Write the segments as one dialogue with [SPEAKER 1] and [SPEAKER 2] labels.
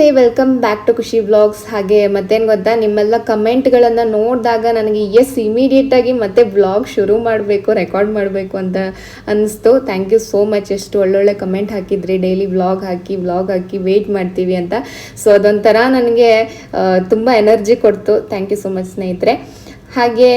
[SPEAKER 1] ನಮಸ್ತೆ welcome back to Khushi vlogs ಹಾಗೆ ಮತ್ತೇನು ಗೊತ್ತಾ, ನಿಮ್ಮೆಲ್ಲ ಕಮೆಂಟ್ಗಳನ್ನು ನೋಡಿದಾಗ ನನಗೆ ಎಸ್ ಇಮಿಡಿಯೇಟಾಗಿ ಮತ್ತೆ ವ್ಲಾಗ್ ಶುರು ಮಾಡಬೇಕು ರೆಕಾರ್ಡ್ ಮಾಡಬೇಕು ಅಂತ ಅನ್ನಿಸ್ತು ಥ್ಯಾಂಕ್ ಯು ಸೋ ಮಚ್ ಎಷ್ಟು ಒಳ್ಳೊಳ್ಳೆ ಕಮೆಂಟ್ ಹಾಕಿದ್ರಿ. ಡೈಲಿ ವ್ಲಾಗ್ ಹಾಕಿ ವ್ಲಾಗ್ ಹಾಕಿ ವೆಯ್ಟ್ ಮಾಡ್ತೀವಿ ಅಂತ. ಸೊ ಅದೊಂಥರ ನನಗೆ ತುಂಬ ಎನರ್ಜಿ ಕೊಡ್ತು. ಥ್ಯಾಂಕ್ ಯು ಸೋ ಮಚ್ ಸ್ನೇಹಿತರೆ. ಹಾಗೆ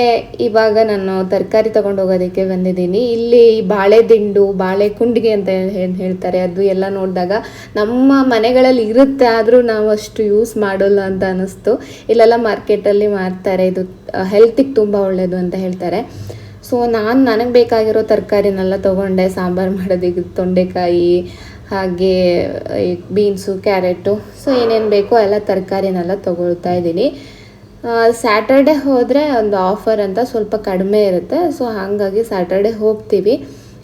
[SPEAKER 1] ಇವಾಗ ನಾನು ತರಕಾರಿ ತಗೊಂಡು ಹೋಗೋದಕ್ಕೆ ಬಂದಿದ್ದೀನಿ. ಇಲ್ಲಿ ಬಾಳೆ ದಿಂಡು, ಬಾಳೆ ಕುಂಡಿಗೆ ಅಂತ ಹೇಳಿ ಹೇಳ್ತಾರೆ. ಅದು ಎಲ್ಲ ನೋಡಿದಾಗ ನಮ್ಮ ಮನೆಗಳಲ್ಲಿ ಇರುತ್ತೆ, ಆದರೂ ನಾವು ಅಷ್ಟು ಯೂಸ್ ಮಾಡೋಲ್ಲ ಅಂತ ಅನ್ನಿಸ್ತು. ಇಲ್ಲೆಲ್ಲ ಮಾರ್ಕೆಟಲ್ಲಿ ಮಾರ್ತಾರೆ, ಇದು ಹೆಲ್ತಿಗೆ ತುಂಬ ಒಳ್ಳೆಯದು ಅಂತ ಹೇಳ್ತಾರೆ. ಸೊ ನಾನು ನನಗೆ ಬೇಕಾಗಿರೋ ತರಕಾರಿನೆಲ್ಲ ತೊಗೊಂಡೆ. ಸಾಂಬಾರು ಮಾಡೋದಕ್ಕೆ ತೊಂಡೆಕಾಯಿ, ಹಾಗೆ ಬೀನ್ಸು, ಕ್ಯಾರೆಟು. ಸೊ ಏನೇನು ಬೇಕೋ ಎಲ್ಲ ತರಕಾರಿನೆಲ್ಲ ತೊಗೊಳ್ತಾ ಇದ್ದೀನಿ. ಸ್ಯಾಟರ್ಡೆ ಹೋದರೆ ಒಂದು ಆಫರ್ ಅಂತ ಸ್ವಲ್ಪ ಕಡಿಮೆ ಇರುತ್ತೆ. ಸೊ ಹಾಗಾಗಿ ಸ್ಯಾಟರ್ಡೆ ಹೋಗ್ತೀವಿ.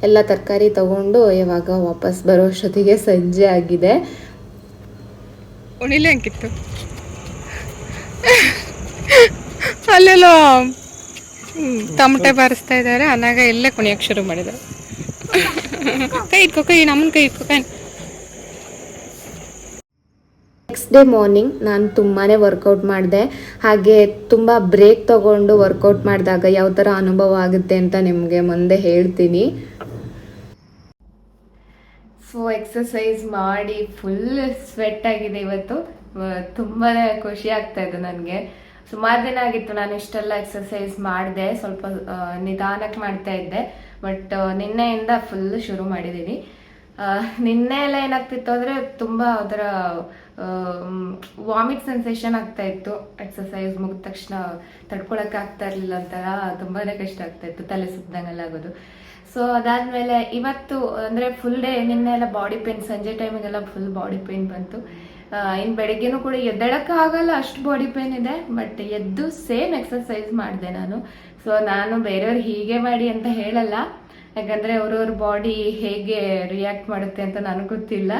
[SPEAKER 1] ಎಲ್ಲ ತರಕಾರಿ ತಗೊಂಡು ಇವಾಗ ವಾಪಸ್ ಬರೋ ಅಷ್ಟೊತ್ತಿಗೆ ಸಂಜೆ ಆಗಿದೆ.
[SPEAKER 2] ಉಣಿಲೆ ಹಂಗಿತ್ತು ಅಲ್ಲೆಲ್ಲ ತಮಟೆ ಬಾರಿಸ್ತಾ ಇದ್ದಾರೆ. ಅನ್ನಾಗ ಇಲ್ಲೇ ಕುಣಿಯಕ್ಕೆ ಶುರು ಮಾಡಿದ್ದಾರೆ. ಕೈ ಇಟ್ಕೋ, ಕೈ ನಮ್ಮನ್ನ ಕೈ ಇಟ್ಕೋ
[SPEAKER 1] ನೆಕ್ಸ್ಟ್ ಡೇ ಮಾರ್ನಿಂಗ್ ನಾನು ತುಂಬಾ ವರ್ಕೌಟ್ ಮಾಡಿದೆ. ಹಾಗೆ ತುಂಬ ಬ್ರೇಕ್ ತಗೊಂಡು ವರ್ಕೌಟ್ ಮಾಡಿದಾಗ ಯಾವ ಥರ ಅನುಭವ ಆಗುತ್ತೆ ಅಂತ ನಿಮಗೆ ಮುಂದೆ ಹೇಳ್ತೀನಿ. ಸೊ ಎಕ್ಸಸೈಸ್ ಮಾಡಿ ಫುಲ್ ಸ್ವೆಟ್ ಆಗಿದೆ ಇವತ್ತು. ತುಂಬಾ ಖುಷಿ ಆಗ್ತಾ ಇದೆ ನನಗೆ. ಸುಮಾರು ದಿನ ಆಗಿತ್ತು ನಾನು ಇಷ್ಟೆಲ್ಲ ಎಕ್ಸಸೈಸ್ ಮಾಡಿದೆ. ಸ್ವಲ್ಪ ನಿಧಾನಕ್ಕೆ ಮಾಡ್ತಾ ಇದ್ದೆ. ಬಟ್ ನಿನ್ನೆಯಿಂದ ಫುಲ್ ಶುರು ಮಾಡಿದ್ದೀನಿ ನಿನ್ನೆ ಎಲ್ಲ ಏನಾಗ್ತಿತ್ತು ಅಂದರೆ ತುಂಬ ಅದರ ವಾಮಿಟ್ ಸೆನ್ಸೇಷನ್ ಆಗ್ತಾ ಇತ್ತು. ಎಕ್ಸಸೈಸ್ ಮುಗಿದ ತಕ್ಷಣ ತಡ್ಕೊಳಕ್ಕೆ ಆಗ್ತಾ ಇರಲಿಲ್ಲ ಒಂಥರ ತುಂಬಾ ಕಷ್ಟ ಆಗ್ತಾ ಇತ್ತು. ತಲೆ ಸುತ್ತದಂಗೆಲ್ಲ ಆಗೋದು. ಸೊ ಅದಾದ್ಮೇಲೆ ಇವತ್ತು ಅಂದ್ರೆ ಫುಲ್ ಡೇ ನಿನ್ನೆ ಎಲ್ಲ ಬಾಡಿ ಪೇನ್ ಸಂಜೆ ಟೈಮಿಗೆಲ್ಲ ಫುಲ್ ಬಾಡಿ ಪೇನ್ ಬಂತು. ಇನ್ನು ಇನ್ ಬೆಳಗ್ಗೆನೂ ಕೂಡ ಆಗಲ್ಲ ಅಷ್ಟು ಬಾಡಿ ಪೇನ್ ಇದೆ. ಬಟ್ ಎದ್ದು ಸೇಮ್ ಎಕ್ಸಸೈಸ್ ಮಾಡಿದೆ ನಾನು. ಸೊ ನಾನು ಬೇರೆಯವ್ರು ಹೀಗೆ ಮಾಡಿ ಅಂತ ಹೇಳಲ್ಲ. ಯಾಕಂದ್ರೆ ಅವ್ರವ್ರ ಬಾಡಿ ಹೇಗೆ ರಿಯಾಕ್ಟ್ ಮಾಡುತ್ತೆ ಅಂತ ನನಗೆ ಗೊತ್ತಿಲ್ಲ.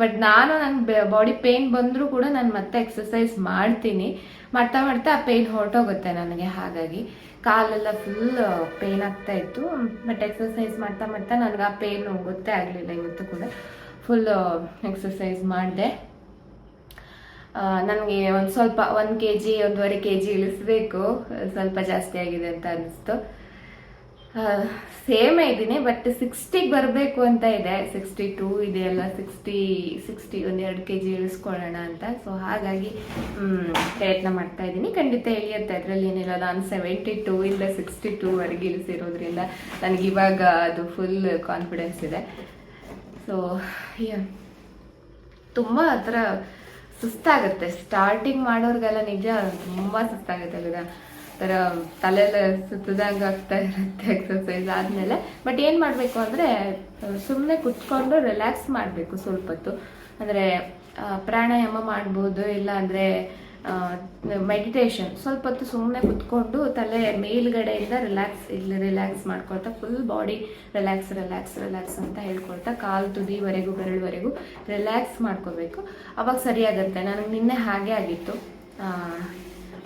[SPEAKER 1] ಬಟ್ ನಾನು ನನ್ನ ಬಾಡಿ ಪೇನ್ ಬಂದರೂ ಕೂಡ ನಾನು ಮತ್ತೆ ಎಕ್ಸಸೈಸ್ ಮಾಡ್ತೀನಿ. ಮಾಡ್ತಾ ಮಾಡ್ತಾ ಆ ಪೇನ್ ಹೊರಟೋಗುತ್ತೆ ನನಗೆ, ಹಾಗಾಗಿ. ಕಾಲೆಲ್ಲ ಫುಲ್ ಪೇನ್ ಆಗ್ತಾ ಇತ್ತು. ಬಟ್ ಎಕ್ಸಸೈಸ್ ಮಾಡ್ತಾ ಮಾಡ್ತಾ ನನಗೆ ಆ ಪೇನ್ ಗೊತ್ತೇ ಆಗಲಿಲ್ಲ ಇವತ್ತು ಕೂಡ. ಫುಲ್ ಎಕ್ಸಸೈಸ್ ಮಾಡಿದೆ. ನನಗೆ ಒಂದು ಸ್ವಲ್ಪ, ಒಂದು ಕೆ ಜಿ ಒಂದೂವರೆ ಕೆ ಜಿ ಇಳಿಸ್ಬೇಕು. ಸ್ವಲ್ಪ ಜಾಸ್ತಿ ಆಗಿದೆ ಅಂತ ಅನಿಸ್ತು. ಸೇಮ್ ಇದ್ದೀನಿ ಬಟ್ ಸಿಕ್ಸ್ಟಿಗೆ ಬರಬೇಕು ಅಂತ ಇದೆ. ಸಿಕ್ಸ್ಟಿ ಟೂ ಇದೆಯಲ್ಲ ಸಿಕ್ಸ್ಟಿ ಸಿಕ್ಸ್ಟಿ ಒಂದು ಎರಡು ಕೆ ಜಿ ಇಳಿಸ್ಕೊಳ್ಳೋಣ ಅಂತ. ಸೊ ಹಾಗಾಗಿ ಪ್ರಯತ್ನ ಮಾಡ್ತಾ ಇದ್ದೀನಿ. ಖಂಡಿತ ಇಳಿಯುತ್ತೆ. ಅದರಲ್ಲಿ ಏನಿಲ್ಲ, ನಾನು ಸೆವೆಂಟಿ ಟೂ ಇಂದ ಸಿಕ್ಸ್ಟಿ ಟೂವರೆಗೆ ಇಳಿಸಿರೋದ್ರಿಂದ ಇವಾಗ ಅದು ಫುಲ್ ಕಾನ್ಫಿಡೆನ್ಸ್ ಇದೆ. ಸೊ ತುಂಬ ಆ ಥರ ಸುಸ್ತಾಗುತ್ತೆ. ಸ್ಟಾರ್ಟಿಂಗ್ ಮಾಡೋರ್ಗೆಲ್ಲ ನಿಜ, ತುಂಬ ಸುಸ್ತಾಗುತ್ತೆ ಅಲ್ವಾ ಥರ ತಲೆಲ್ಲ ಸುತ್ತದಂಗೆ ಆಗ್ತಾ ಇರುತ್ತೆ ಎಕ್ಸಸೈಸ್ ಆದಮೇಲೆ. ಬಟ್ ಏನು ಮಾಡಬೇಕು ಅಂದರೆ ಸುಮ್ಮನೆ ಕುತ್ಕೊಂಡು ರಿಲ್ಯಾಕ್ಸ್ ಮಾಡಬೇಕು ಸ್ವಲ್ಪ ಹೊತ್ತು. ಅಂದರೆ ಪ್ರಾಣಾಯಾಮ ಮಾಡ್ಬೋದು, ಇಲ್ಲ ಅಂದರೆ ಮೆಡಿಟೇಷನ್ ಸ್ವಲ್ಪ ಹೊತ್ತು ಸುಮ್ಮನೆ ಕುತ್ಕೊಂಡು ತಲೆ ಮೇಲ್ಗಡೆಯಿಂದ ರಿಲ್ಯಾಕ್ಸ್ ಇಲ್ಲಿ ರಿಲ್ಯಾಕ್ಸ್ ಮಾಡ್ಕೊಳ್ತಾ full body relax relax relax ಅಂತ ಹೇಳ್ಕೊಳ್ತಾ, ಕಾಲು ತುದಿವರೆಗೂ, ಬೆರಳುವರೆಗೂ ರಿಲ್ಯಾಕ್ಸ್ ಮಾಡ್ಕೋಬೇಕು. ಅವಾಗ ಸರಿಯಾಗುತ್ತೆ ನನಗೆ ನಿನ್ನೆ ಹಾಗೆ ಆಗಿತ್ತು.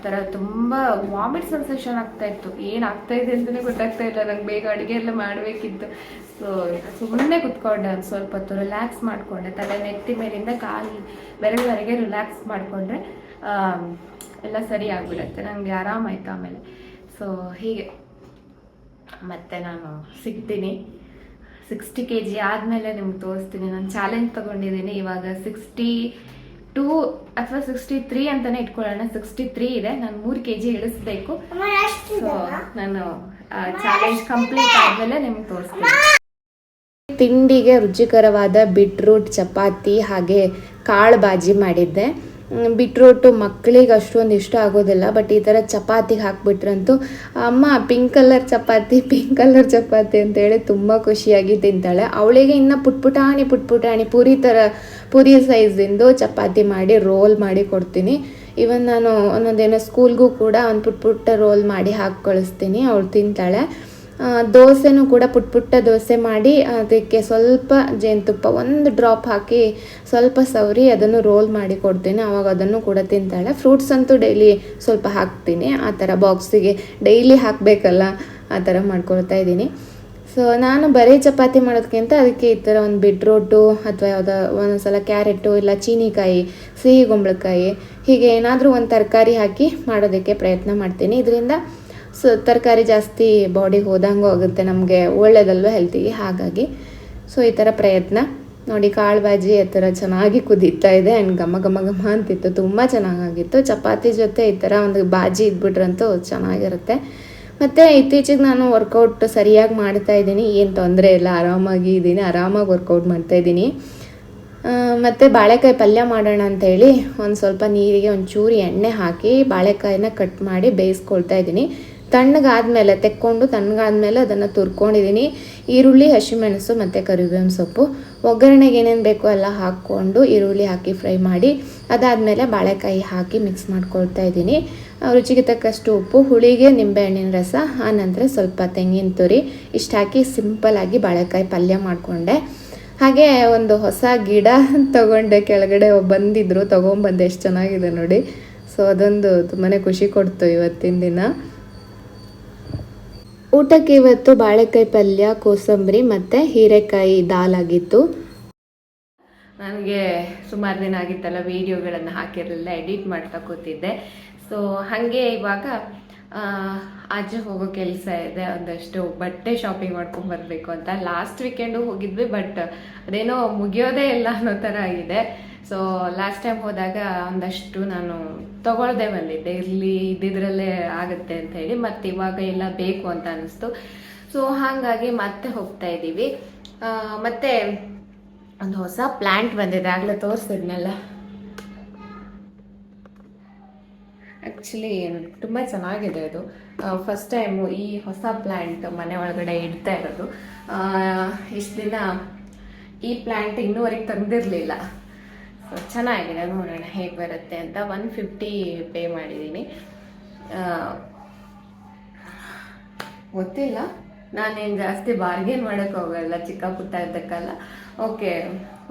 [SPEAKER 1] ಥರ ತುಂಬ ವಾಮಿಟ್ ಸೆನ್ಸೇಷನ್ ಆಗ್ತಾ ಇತ್ತು. ಏನು ಆಗ್ತಾ ಇದೆ ಅಂತಲೇ ಗೊತ್ತಾಗ್ತಾ ಇಲ್ಲ. ನಂಗೆ ಬೇಗ ಅಡುಗೆ ಎಲ್ಲ ಮಾಡಬೇಕಿತ್ತು. ಸೊ ಸುಮ್ಮನೆ ಕುತ್ಕೊಂಡೆ ಒಂದು ಸ್ವಲ್ಪ ಹೊತ್ತು ರಿಲ್ಯಾಕ್ಸ್ ಮಾಡಿಕೊಂಡೆ. ತಲೆ ನೆತ್ತಿ ಮೇಲಿಂದ ಕಾಲು ಬೆರಳುವರೆಗೆ ರಿಲ್ಯಾಕ್ಸ್ ಮಾಡಿಕೊಂಡ್ರೆ ಎಲ್ಲ ಸರಿ ಆಗಿಬಿಡುತ್ತೆ. ನನಗೆ ಆರಾಮಾಯ್ತು ಆಮೇಲೆ. ಸೊ ಹೀಗೆ. ಮತ್ತೆ ನಾನು ಸಿಗ್ತೀನಿ. ಸಿಕ್ಸ್ಟಿ ಕೆ ಜಿ ಆದಮೇಲೆ ನಿಮ್ಗೆ ತೋರಿಸ್ತೀನಿ. ನಾನು ಚಾಲೆಂಜ್ ತಗೊಂಡಿದ್ದೀನಿ. ಇವಾಗ ಸಿಕ್ಸ್ಟಿ ಟೂ ಅಥವಾ ಸಿಕ್ಸ್ಟಿ ತ್ರೀ ಅಂತಾನೆ ಇಟ್ಕೊಳ್ಳೋಣ. ಸಿಕ್ಸ್ಟಿ ತ್ರೀ ಇದೆ. ನಾನು ಮೂರು ಕೆ ಜಿ ಇಳಿಸ್ಬೇಕು ಸೊ ನಾನು ಚಾಲೆಂಜ್ ಕಂಪ್ಲೀಟ್ ಆದ್ಮೇಲೆ ನಿಮ್ಗೆ ತೋರಿಸ್ತೀನಿ. ತಿಂಡಿಗೆ ರುಚಿಕರವಾದ ಬಿಟ್ರೂಟ್ ಚಪಾತಿ ಹಾಗೆ ಕಾಳು ಬಾಜಿ ಮಾಡಿದ್ದೆ ಬಿಟ್ರೂಟು ಮಕ್ಕಳಿಗೆ ಅಷ್ಟೊಂದು ಇಷ್ಟ ಆಗೋದಿಲ್ಲ ಬಟ್ ಈ ಥರ ಚಪಾತಿಗೆ ಹಾಕ್ಬಿಟ್ರಂತೂ ಅಮ್ಮ ಪಿಂಕ್ ಕಲರ್ ಚಪಾತಿ ಪಿಂಕ್ ಕಲರ್ ಚಪಾತಿ ಅಂತೇಳಿ ತುಂಬ ಖುಷಿಯಾಗಿ ತಿಂತಾಳೆ. ಅವಳಿಗೆ ಇನ್ನು ಪುಟ್ಪುಟಾಣಿ ಪುಟ್ಪುಟಾಣಿ ಪೂರಿ ಥರ ಪೂರಿ ಸೈಜಿಂದು ಚಪಾತಿ ಮಾಡಿ ರೋಲ್ ಮಾಡಿ ಕೊಡ್ತೀನಿ. ಇವನ್ ನಾನು ಒಂದೊಂದೇನೋ ಸ್ಕೂಲ್ಗೂ ಕೂಡ ಒಂದು ಪುಟ್ ಪುಟ್ಟ ರೋಲ್ ಮಾಡಿ ಹಾಕಿ ಕಳಿಸ್ತೀನಿ, ಅವಳು ತಿಂತಾಳೆ. ದೋಸೆನೂ ಕೂಡ ಪುಟ್ ಪುಟ್ಟ ದೋಸೆ ಮಾಡಿ, ಅದಕ್ಕೆ ಸ್ವಲ್ಪ ಜೇನುತುಪ್ಪ ಒಂದು ಡ್ರಾಪ್ ಹಾಕಿ ಸ್ವಲ್ಪ ಸವರಿ ಅದನ್ನು ರೋಲ್ ಮಾಡಿ ಕೊಡ್ತೀನಿ. ಅವಾಗ ಅದನ್ನು ಕೂಡ ತಿಂತಾಳೆ. ಫ್ರೂಟ್ಸ್ ಅಂತೂ ಡೈಲಿ ಸ್ವಲ್ಪ ಹಾಕ್ತೀನಿ. ಆ ಥರ ಬಾಕ್ಸಿಗೆ ಡೈಲಿ ಹಾಕಬೇಕಲ್ಲ, ಆ ಥರ ಮಾಡ್ಕೊಳ್ತಾ ಇದ್ದೀನಿ. ಸೊ ನಾನು ಬರೀ ಚಪಾತಿ ಮಾಡೋದಕ್ಕಿಂತ ಅದಕ್ಕೆ ಈ ಥರ ಒಂದು ಬಿಟ್ರೋಟು ಅಥವಾ ಯಾವುದೋ ಒಂದೊಂದ್ಸಲ ಕ್ಯಾರೆಟು ಇಲ್ಲ ಚೀನಿಕಾಯಿ, ಸಿಹಿ ಕುಂಬಳಕಾಯಿ, ಹೀಗೆ ಏನಾದರೂ ಒಂದು ತರಕಾರಿ ಹಾಕಿ ಮಾಡೋದಕ್ಕೆ ಪ್ರಯತ್ನ ಮಾಡ್ತೀನಿ. ಇದರಿಂದ ಸೊ, ತರಕಾರಿ ಜಾಸ್ತಿ ಬಾಡಿಗೆ ಹೋದಂಗೂ ಆಗುತ್ತೆ, ನಮಗೆ ಒಳ್ಳೇದಲ್ವ ಹೆಲ್ತಿಗೆ ಹಾಗಾಗಿ ಸೊ, ಈ ಥರ ಪ್ರಯತ್ನ. ನೋಡಿ ಕಾಳು ಬಾಜಿ ಆ ಥರ ಚೆನ್ನಾಗಿ ಕುದೀತಾ ಇದೆ ಆ್ಯಂಡ್ ಘಮ ಘಮ ಘಮ ಅಂತಿತ್ತು. ತುಂಬ ಚೆನ್ನಾಗಿತ್ತು ಚಪಾತಿ ಜೊತೆ ಈ ಥರ ಒಂದು ಬಾಜಿ ಇದ್ಬಿಟ್ರಂತೂ ಚೆನ್ನಾಗಿರುತ್ತೆ. ಮತ್ತು ಇತ್ತೀಚೆಗೆ ನಾನು ವರ್ಕೌಟ್ ಸರಿಯಾಗಿ ಮಾಡ್ತಾ ಇದ್ದೀನಿ. ಏನು ತೊಂದರೆ ಇಲ್ಲ. ಆರಾಮಾಗಿ ಇದ್ದೀನಿ. ಆರಾಮಾಗಿ ವರ್ಕೌಟ್ ಮಾಡ್ತಾ ಇದ್ದೀನಿ. ಮತ್ತು ಬಾಳೆಕಾಯಿ ಪಲ್ಯ ಮಾಡೋಣ ಅಂತೇಳಿ ಒಂದು ಸ್ವಲ್ಪ ನೀರಿಗೆ ಒಂದು ಚೂರು ಎಣ್ಣೆ ಹಾಕಿ ಬಾಳೆಕಾಯಿನ ಕಟ್ ಮಾಡಿ ಬೇಯಿಸ್ಕೊಳ್ತಾ ಇದ್ದೀನಿ. ತಣ್ಣಗಾದ್ಮೇಲೆ, ತೆಕ್ಕೊಂಡು ತಣ್ಣಗಾದ್ಮೇಲೆ ಅದನ್ನು ತುರ್ಕೊಂಡಿದ್ದೀನಿ. ಈರುಳ್ಳಿ, ಹಸಿಮೆಣಸು, ಮತ್ತು ಕರಿಬೇವಿನ ಸೊಪ್ಪು. ಒಗ್ಗರಣೆಗೆ ಏನೇನು ಬೇಕೋ ಎಲ್ಲ ಹಾಕ್ಕೊಂಡು ಈರುಳ್ಳಿ ಹಾಕಿ ಫ್ರೈ ಮಾಡಿ, ಅದಾದಮೇಲೆ ಬಾಳೆಕಾಯಿ ಹಾಕಿ ಮಿಕ್ಸ್ ಮಾಡ್ಕೊಳ್ತಾ ಇದ್ದೀನಿ. ರುಚಿಗೆ ತಕ್ಕಷ್ಟು ಉಪ್ಪು, ಹುಳಿಗೆ ನಿಂಬೆಹಣ್ಣಿನ ರಸ ಆನಂತರ ಸ್ವಲ್ಪ ತೆಂಗಿನ ತುರಿ, ಇಷ್ಟು ಹಾಕಿ ಸಿಂಪಲಾಗಿ ಬಾಳೆಕಾಯಿ ಪಲ್ಯ ಮಾಡಿಕೊಂಡೆ. ಹಾಗೆ ಒಂದು ಹೊಸ ಗಿಡ ತಗೊಂಡೆ, ಕೆಳಗಡೆ ಬಂದಿದ್ರು, ತೊಗೊಂಬಂದೆ, ಎಷ್ಟು ಚೆನ್ನಾಗಿದೆ ನೋಡಿ. ಸೊ ಅದೊಂದು ತುಂಬಾ ಖುಷಿ ಕೊಡ್ತು ಇವತ್ತಿನ ದಿನ. ಊಟಕ್ಕೆ ಇವತ್ತು ಬಾಳೆಕಾಯಿ ಪಲ್ಯ, ಕೋಸಂಬರಿ ಮತ್ತು ಹೀರೆಕಾಯಿ ದಾಲ್ ಆಗಿತ್ತು ನನಗೆ ಸುಮಾರು ದಿನ ಆಗಿತ್ತಲ್ಲ, ವೀಡಿಯೋಗಳನ್ನು ಹಾಕಿರಲಿಲ್ಲ, ಎಡಿಟ್ ಮಾಡ್ತಾ ಕೂತಿದ್ದೆ. ಸೊ ಹಾಗೆ ಇವಾಗ ಆಚೆ ಹೋಗೋ ಕೆಲಸ ಇದೆ, ಒಂದಷ್ಟು ಬಟ್ಟೆ ಶಾಪಿಂಗ್ ಮಾಡ್ಕೊಂಡು ಬರಬೇಕು ಅಂತ. ಲಾಸ್ಟ್ ವೀಕೆಂಡು ಹೋಗಿದ್ವಿ ಬಟ್ ಅದೇನೋ ಮುಗಿಯೋದೇ ಇಲ್ಲ ಅನ್ನೋ ಥರ ಆಗಿದೆ. ಸೊ ಲಾಸ್ಟ್ ಟೈಮ್ ಹೋದಾಗ ಒಂದಷ್ಟು ನಾನು ತಗೊಳ್ದೆ ಬಂದಿದ್ದೆ. ಇಲ್ಲಿ ಇದ್ದಿದ್ರಲ್ಲೇ ಆಗುತ್ತೆ ಅಂತ ಹೇಳಿ, ಮತ್ತೆ ಇವಾಗ ಎಲ್ಲ ಬೇಕು ಅಂತ ಅನಿಸ್ತು ಸೊ ಹಾಗಾಗಿ ಮತ್ತೆ ಹೋಗ್ತಾ ಇದ್ದೀವಿ. ಮತ್ತೆ ಒಂದು ಹೊಸ ಪ್ಲ್ಯಾಂಟ್ ಬಂದಿದೆ. ಆಗಲೇ ತೋರಿಸಿದ್ನಲ್ಲ. ಆ್ಯಕ್ಚುಲಿ ತುಂಬ ಚೆನ್ನಾಗಿದೆ ಅದು. ಫಸ್ಟ್ ಟೈಮು ಈ ಹೊಸ ಪ್ಲ್ಯಾಂಟ್ ಮನೆ ಒಳಗಡೆ ಇಡ್ತಾ ಇರೋದು. ಇಷ್ಟು ದಿನ ಈ ಪ್ಲ್ಯಾಂಟ್ ಇನ್ನೂವರೆಗೆ ತಂದಿರಲಿಲ್ಲ. ಸೊ ಚೆನ್ನಾಗಿದೆ, ನೋಡೋಣ ಹೇಗೆ ಬರುತ್ತೆ ಅಂತ. ಒನ್ ಫಿಫ್ಟಿ ಪೇ ಮಾಡಿದ್ದೀನಿ. ಗೊತ್ತಿಲ್ಲ. ನಾನೇನು ಜಾಸ್ತಿ ಬಾರ್ಗೇನ್ ಮಾಡೋಕೆ ಹೋಗಲ್ಲ, ಚಿಕ್ಕ ಪುಟ್ಟ ಇದ್ದಕ್ಕಲ್ಲ ಓಕೆ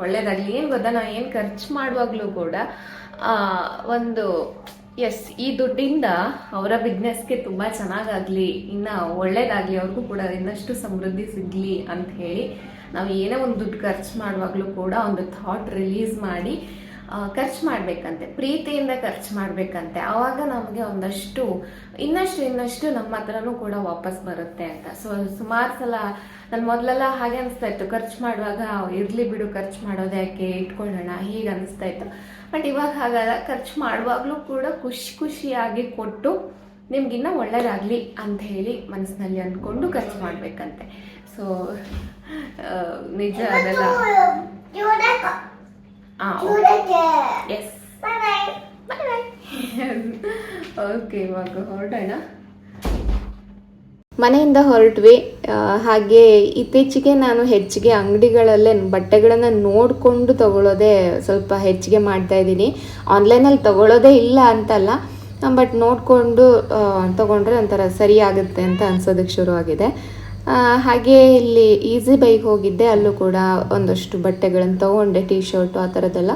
[SPEAKER 1] ಒಳ್ಳೇದಾಗಲಿ. ಏನು ಗೊತ್ತಾ, ನಾವು ಏನು ಖರ್ಚು ಮಾಡುವಾಗಲೂ ಕೂಡ ಒಂದು ಎಸ್ ಈ ದುಡ್ಡಿಂದ ಅವರ ಬಿಸ್ನೆಸ್ಗೆ ತುಂಬ ಚೆನ್ನಾಗಾಗಲಿ, ಇನ್ನು ಒಳ್ಳೇದಾಗಲಿ, ಅವ್ರಿಗೂ ಕೂಡ ಇನ್ನಷ್ಟು ಸಮೃದ್ಧಿ ಸಿಗಲಿ ಅಂತ ಹೇಳಿ ನಾವು ಏನೇ ಒಂದು ದುಡ್ಡು ಖರ್ಚು ಮಾಡುವಾಗಲೂ ಕೂಡ ಒಂದು ಥಾಟ್ ರಿಲೀಸ್ ಮಾಡಿ ಖರ್ಚು ಮಾಡಬೇಕಂತೆ, ಪ್ರೀತಿಯಿಂದ ಖರ್ಚು ಮಾಡಬೇಕಂತೆ. ಆವಾಗ ನಮಗೆ ಒಂದಷ್ಟು, ಇನ್ನಷ್ಟು ಇನ್ನಷ್ಟು ನಮ್ಮ ಹತ್ರನೂ ಕೂಡ ವಾಪಸ್ ಬರುತ್ತೆ ಅಂತ. ಸೊ ಸುಮಾರು ಸಲ ನಾನು ಮೊದಲೆಲ್ಲ ಹಾಗೆ ಅನಿಸ್ತಾ ಇತ್ತು. ಖರ್ಚು ಮಾಡುವಾಗ ಇರಲಿ ಬಿಡು, ಖರ್ಚು ಮಾಡೋದು ಯಾಕೆ? ಇಟ್ಕೊಳ್ಳೋಣ. ಹೀಗೆ ಅನಿಸ್ತಾ ಇತ್ತು. ಬಟ್ ಇವಾಗ ಹಾಗಲ್ಲ. ಖರ್ಚು ಮಾಡುವಾಗಲೂ ಕೂಡ ಖುಷಿ ಖುಷಿಯಾಗಿ ಕೊಟ್ಟು ನಿಮ್ಗಿನ್ನ ಒಳ್ಳೇದಾಗಲಿ ಅಂತ ಹೇಳಿ ಮನಸ್ಸಿನಲ್ಲಿ ಅಂದ್ಕೊಂಡು ಖರ್ಚು ಮಾಡಬೇಕಂತೆ. ಸೊ ನಿಜ ಅದೆಲ್ಲ ಹಾಂ ಎಸ್ ಓಕೆ ಇವಾಗ ಹೊರಡೋಣ ಮನೆಯಿಂದ ಹೊರಟ್ವಿ. ಹಾಗೆ ಇತ್ತೀಚೆಗೆ ನಾನು ಹೆಚ್ಚಿಗೆ ಅಂಗಡಿಗಳಲ್ಲೇ ಬಟ್ಟೆಗಳನ್ನು ನೋಡಿಕೊಂಡು ತಗೊಳ್ಳೋದೇ ಸ್ವಲ್ಪ ಹೆಚ್ಚಿಗೆ ಮಾಡ್ತಾ ಇದ್ದೀನಿ. ಆನ್ಲೈನಲ್ಲಿ ತಗೊಳ್ಳೋದೇ ಇಲ್ಲ ಅಂತಲ್ಲ ಬಟ್ ನೋಡಿಕೊಂಡು ತಗೊಂಡ್ರೆ ಒಂಥರ ಸರಿ ಆಗುತ್ತೆ ಅಂತ ಅನ್ಸೋದಕ್ಕೆ ಶುರುವಾಗಿದೆ. ಹಾಗೆ ಇಲ್ಲಿ ಈಸಿ ಬೈಗೆ ಹೋಗಿದ್ದೆ, ಅಲ್ಲೂ ಕೂಡ ಒಂದಷ್ಟು ಬಟ್ಟೆಗಳನ್ನು ತೊಗೊಂಡೆ ಟಿ ಶರ್ಟು ಆ ಥರದ್ದೆಲ್ಲ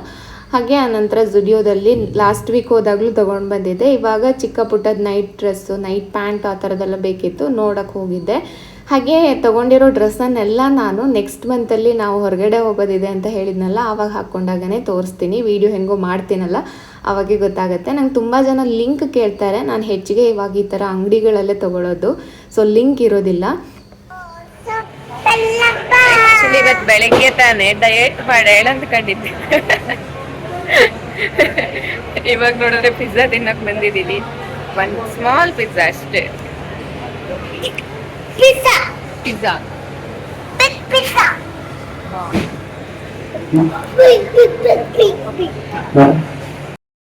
[SPEAKER 1] ಹಾಗೆ ಆನಂತರ ಜುಡಿಯೋದಲ್ಲಿ ಲಾಸ್ಟ್ ವೀಕ್ ಹೋದಾಗಲೂ ತೊಗೊಂಡು ಬಂದಿದ್ದೆ. ಇವಾಗ ಚಿಕ್ಕ ಪುಟ್ಟದ ನೈಟ್ ಡ್ರೆಸ್ಸು ನೈಟ್ ಪ್ಯಾಂಟ್ ಆ ಥರದ್ದೆಲ್ಲ ಬೇಕಿತ್ತು ನೋಡೋಕ್ಕೆ ಹೋಗಿದ್ದೆ. ಹಾಗೆ ತೊಗೊಂಡಿರೋ ಡ್ರೆಸ್ಸನ್ನೆಲ್ಲ ನಾನು ನೆಕ್ಸ್ಟ್ ಮಂತಲ್ಲಿ ನಾವು ಹೊರಗಡೆ ಹೋಗೋದಿದೆ ಅಂತ ಹೇಳಿದ್ನಲ್ಲ, ಆವಾಗ ಹಾಕ್ಕೊಂಡಾಗನೇ ತೋರಿಸ್ತೀನಿ. ವೀಡಿಯೋ ಹೆಂಗೋ ಮಾಡ್ತೀನಲ್ಲ ಅವಾಗೆ ಗೊತ್ತಾಗುತ್ತೆ. ನಂಗೆ ತುಂಬ ಜನ ಲಿಂಕ್ ಕೇಳ್ತಾರೆ. ನಾನು ಹೆಚ್ಚಿಗೆ ಇವಾಗ ಈ ಥರ ಅಂಗಡಿಗಳಲ್ಲೇ ತೊಗೊಳೋದು. ಸೊ ಲಿಂಕ್ ಇರೋದಿಲ್ಲ.
[SPEAKER 2] ಆಕ್ಚುಲಿ ಇವತ್ತು ಬೆಳಗ್ಗೆ ತಾನೇ ಡಯಟ್ ಮಾಡ ಅಂದ್ಕೊಂಡಿದ್ದೆ ಇವಾಗ ನೋಡಿದ್ರೆ ಪಿಜ್ಜಾ ತಿನ್ನಕ್ ಬಂದಿದ್ದೀವಿ ಒಂದ್ ಸ್ಮಾಲ್ ಪಿಜ್ಜಾ ಅಷ್ಟೇ. ಪಿಜ್ಜಾ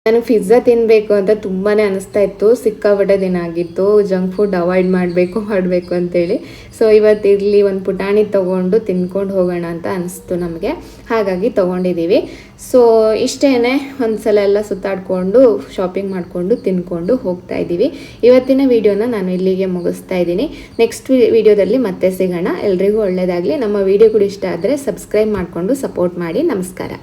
[SPEAKER 1] ನನಗೆ ಪಿಜ್ಜಾ ತಿನ್ನಬೇಕು ಅಂತ ತುಂಬಾ ಅನಿಸ್ತಾ ಇತ್ತು. ಸಿಕ್ಕಾಪಟ್ಟೆ ದಿನ ಆಗಿತ್ತು. ಜಂಕ್ ಫುಡ್ ಅವಾಯ್ಡ್ ಮಾಡಬೇಕು ಮಾಡಬೇಕು ಅಂತೇಳಿ. ಸೊ ಇವತ್ತು ಇರಲಿ ಒಂದು ಪುಟಾಣಿ ತೊಗೊಂಡು ತಿನ್ಕೊಂಡು ಹೋಗೋಣ ಅಂತ ಅನಿಸ್ತು ನಮಗೆ. ಹಾಗಾಗಿ ತೊಗೊಂಡಿದ್ದೀವಿ ಸೊ ಇಷ್ಟೇ ಒಂದು ಸಲ ಎಲ್ಲ ಸುತ್ತಾಡಿಕೊಂಡು ಶಾಪಿಂಗ್ ಮಾಡಿಕೊಂಡು, ತಿನ್ಕೊಂಡು ಹೋಗ್ತಾ ಇದ್ದೀವಿ. ಇವತ್ತಿನ ವಿಡಿಯೋನ ನಾನು ಇಲ್ಲಿಗೆ ಮುಗಿಸ್ತಾ ಇದ್ದೀನಿ. ನೆಕ್ಸ್ಟ್ ವಿಡಿಯೋದಲ್ಲಿ ಮತ್ತೆ ಸಿಗೋಣ. ಎಲ್ರಿಗೂ ಒಳ್ಳೆಯದಾಗಲಿ ನಮ್ಮ ವಿಡಿಯೋ ಕೂಡ ಇಷ್ಟ ಆದರೆ ಸಬ್ಸ್ಕ್ರೈಬ್ ಮಾಡಿಕೊಂಡು ಸಪೋರ್ಟ್ ಮಾಡಿ. ನಮಸ್ಕಾರ.